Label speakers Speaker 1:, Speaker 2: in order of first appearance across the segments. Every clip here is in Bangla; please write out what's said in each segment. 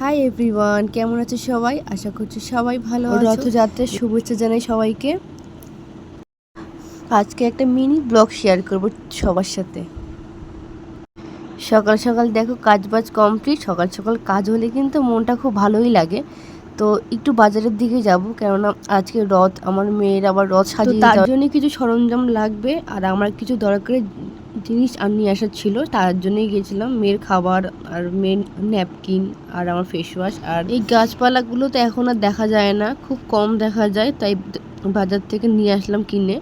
Speaker 1: হাই এভরিওয়ান কেমন আছে সবাই? আশা করছি সবাই ভালো আছো। রথযাত্রার শুভেচ্ছা জানাই সবাইকে। আজকে একটা মিনি ব্লগ শেয়ার করব সবার সাথে। সকাল সকাল দেখো কাজ বাজ কমপ্লিট সকাল সকাল কাজ হলে কিন্তু মনটা খুব ভালোই লাগে। তো একটু বাজারের দিকে যাব কেননা আজকে রথ আমার মেয়ের আবার রথ সাজিয়ে তার জন্য কিছু সরঞ্জাম লাগবে আর আমার কিছু দরকারি জিনিস আর নিয়ে আসার ছিল, তার জন্যই গিয়েছিলাম। মেয়ের খাবার আর মেয়ের ন্যাপকিন আর আমার ফেস ওয়াশ আর এই গাছপালাগুলো তো এখন আর দেখা যায় না, খুব কম দেখা যায়, তাই বাজার থেকে নিয়ে আসলাম কিনে।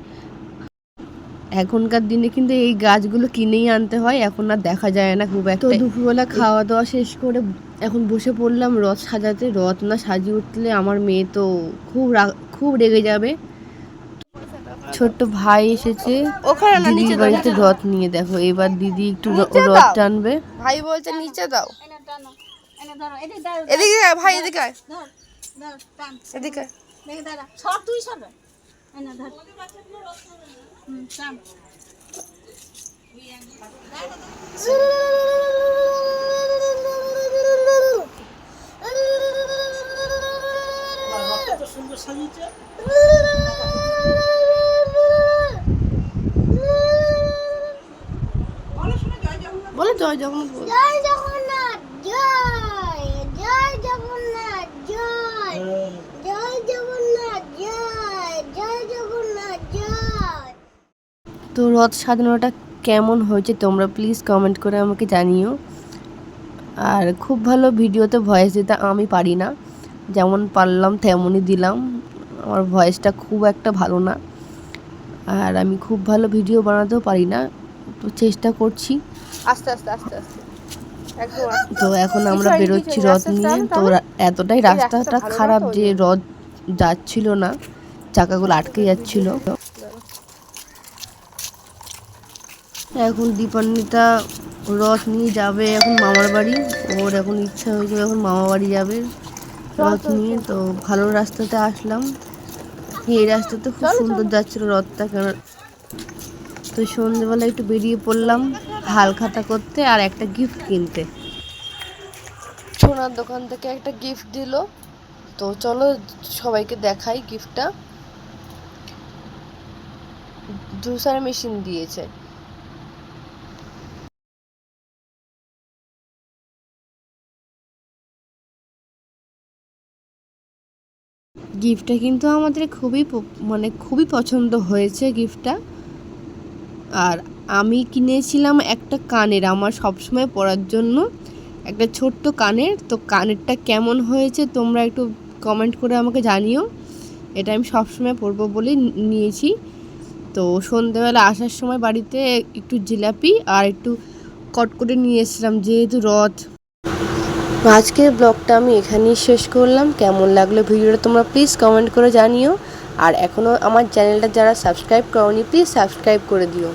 Speaker 1: এখনকার দিনে কিন্তু এই গাছগুলো কিনেই আনতে হয়, এখন আর দেখা যায় না খুব একটা। দুপুরবেলা খাওয়া দাওয়া শেষ করে এখন বসে পড়লাম, রথ সাজাতে। রথ না সাজিয়ে উঠলে আমার মেয়ে তো খুব খুব রেগে যাবে। ছোট্ট ভাই এসেছে।
Speaker 2: ওখানে না
Speaker 1: দিদির
Speaker 2: নিচে দাও
Speaker 1: বাড়িতে রথ নিয়ে দেখো এবার দিদি একটু রথ টানবে।
Speaker 2: ভাই বলছে নিচে দাও।
Speaker 3: এনে টানো এনে ধরো এদিকে
Speaker 2: ভাই এদিকে এদিকে।
Speaker 3: দেখে তুই এনে ধর।
Speaker 2: জয় জগন্নাথ বল।
Speaker 4: জয় জগন্নাথ জয় জয় জগন্নাথ জয় জয় জগন্নাথ জয় জয় জগন্নাথ জয়।
Speaker 1: তো রথ সাজানোটা কেমন হয়েছে তোমরা প্লিজ কমেন্ট করে আমাকে জানিও। আর খুব ভালো ভিডিওতে ভয়েস দিতে আমি পারি না। যেমন পারলাম তেমনই দিলাম। আমার ভয়েসটা খুব একটা ভালো না। আর আমি খুব ভালো ভিডিও বানাতেও পারি না। চেষ্টা করছি।
Speaker 2: আস্তে আস্তে আস্তে আস্তে।
Speaker 1: তো এখন আমরা বেরোচ্ছি রথ নিয়ে। তো এতটাই রাস্তাটা খারাপ যে রথ যাচ্ছিল না চাকাগুলো আটকে যাচ্ছিল। এখন দীপান্বিতা রথ নিয়ে যাবে এখন মামার বাড়ি। ওর এখন ইচ্ছা হয়েছে এখন মামা বাড়ি যাবে রথ নিয়ে। তো ভালো রাস্তাতে আসলাম। এই রাস্তাতে খুব সুন্দর যাচ্ছিল রথটা কেন তো সন্ধ্যেবেলা একটু বেরিয়ে পড়লাম হাল খাতা করতে আর একটা গিফট কিনতে। সোনার দোকান থেকে একটা গিফট দিল। তো চলো সবাইকে দেখাই গিফটটা জুসার মেশিন দিয়েছে। গিফটটা কিন্তু আমাদের খুবই মানে খুবই পছন্দ হয়েছে গিফটটা আর আমি কিনেছিলাম একটা কানের, আমার সবসময় পরার জন্য একটা ছোট্ট কানের। তো কানেরটা কেমন হয়েছে তোমরা একটু কমেন্ট করে আমাকে জানিও। এটা আমি সবসময় পরবো বলে নিয়েছি। তো সন্ধেবেলা আসার সময় বাড়িতে একটু জিলাপি আর একটু কট করে নিয়ে এসেছিলাম, যেহেতু রথ। আজকের ব্লগটা আমি এখানেই শেষ করলাম। কেমন লাগল ভিডিওটা তোমরা প্লিজ কমেন্ট করে জানিও। আর এখনও আমার চ্যানেলটা যারা সাবস্ক্রাইব করনি প্লিজ সাবস্ক্রাইব করে দিও।